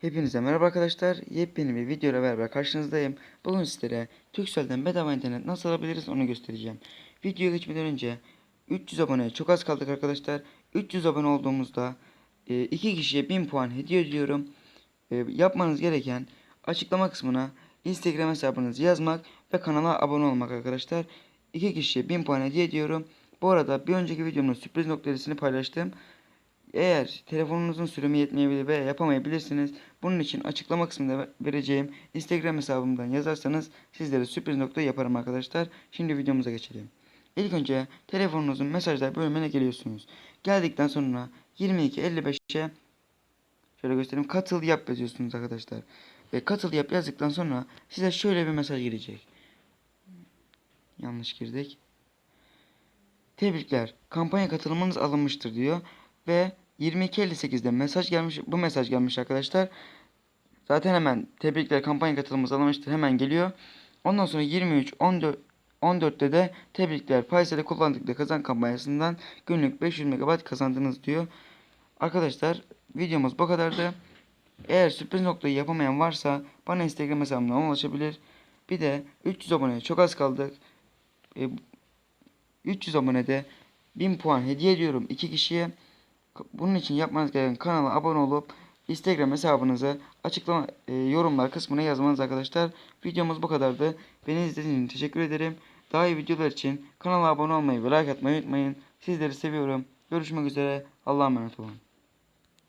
Hepinize merhaba arkadaşlar. Yepyeni bir videoyla beraber karşınızdayım. Bugün sizlere Turkcell'den bedava internet nasıl alabiliriz onu göstereceğim. Videoya geçmeden önce 300 aboneye çok az kaldık arkadaşlar. 300 abone olduğumuzda e, iki kişiye 1000 puan hediye ediyorum. E, yapmanız gereken açıklama kısmına Instagram hesabınızı yazmak ve kanala abone olmak arkadaşlar. İki kişiye 1000 puan hediye ediyorum. Bu arada bir önceki videomun sürpriz noktasını paylaştım. Eğer telefonunuzun sürümü yetmeyebilir veya yapamayabilirsiniz. Bunun için açıklama kısmında vereceğim Instagram hesabımdan yazarsanız sizlere sürpriz nokta yaparım arkadaşlar. Şimdi videomuza geçelim. İlk önce telefonunuzun mesajlar bölümüne geliyorsunuz. Geldikten sonra 22.55'e şöyle göstereyim katıl yap yazıyorsunuz arkadaşlar. Ve katıl yap yazdıktan sonra size şöyle bir mesaj gelecek. Yanlış girdik. Tebrikler. Kampanya katılımınız alınmıştır diyor. Ve 22.58'de mesaj gelmiş. Bu mesaj gelmiş arkadaşlar. Zaten hemen tebrikler kampanya katılımınız alınmıştır. Hemen geliyor. Ondan sonra 23 14 14'te de tebrikler Paysel'e kullandıkları kazan kampanyasından günlük 500 MB kazandınız diyor. Arkadaşlar videomuz bu kadardı. Eğer sürpriz noktayı yapamayan varsa bana Instagram hesabımdan ulaşabilir. Bir de 300 aboneye çok az kaldık. E, 300 abonede 1000 puan hediye ediyorum iki kişiye. Bunun için yapmanız gereken kanala abone olup Instagram hesabınızı açıklama e, yorumlar kısmına yazmanız arkadaşlar. Videomuz bu kadardı. Beni izlediğiniz için teşekkür ederim. Daha iyi videolar için kanala abone olmayı ve like atmayı unutmayın. Sizleri seviyorum. Görüşmek üzere. Allah'a emanet olun.